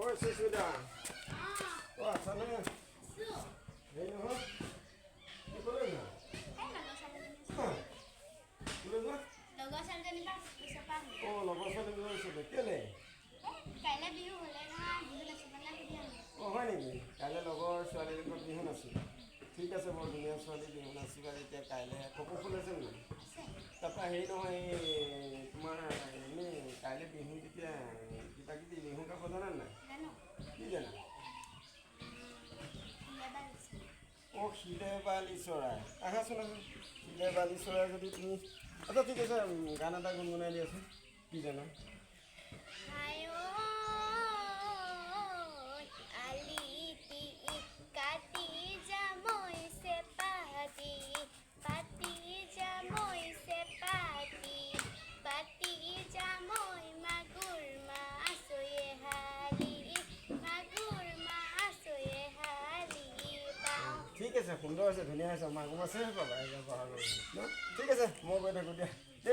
ঐ শিশুদা অ আছানে হেৰি নহয় কি ক'লে না ক'লে যোৱা লগৰ ছোৱালীজনী পৰা পিছৰ পৰা আহিলো। অঁ লগৰ ছোৱালী গৈ আছিলে কেলে এই অঁ হয় নেকি কাইলৈ লগৰ ছোৱালীৰ লগত বিহু নাচিব ঠিক আছে বৰ ধুনীয়া ছোৱালী বিহু নাচিবা যেতিয়া কাইলৈ কপৌ ফুল আছে নেকি তাৰপৰা হেৰি নহয় এই তোমাৰ এনেই কাইলৈ বিহু যেতিয়া কিবা কিবি বিহু গাব জানা নাই জানো কি জানা বিয়া দিছে অঁ শিলে বালি চৰাই। আহাচোন আহা। শিলে বালি চৰাই যদি তুমি আচ্ছা ঠিক আছে গান এটা গুণগুণাই দিয়াচোন, কি জানা? ঠিক আছে সুন্দৰ হৈছে ধুনীয়া হৈছে মাগুৰ মাছেহে পাবা ঠিক আছে, মই গৈ থাকোঁ দিয়া।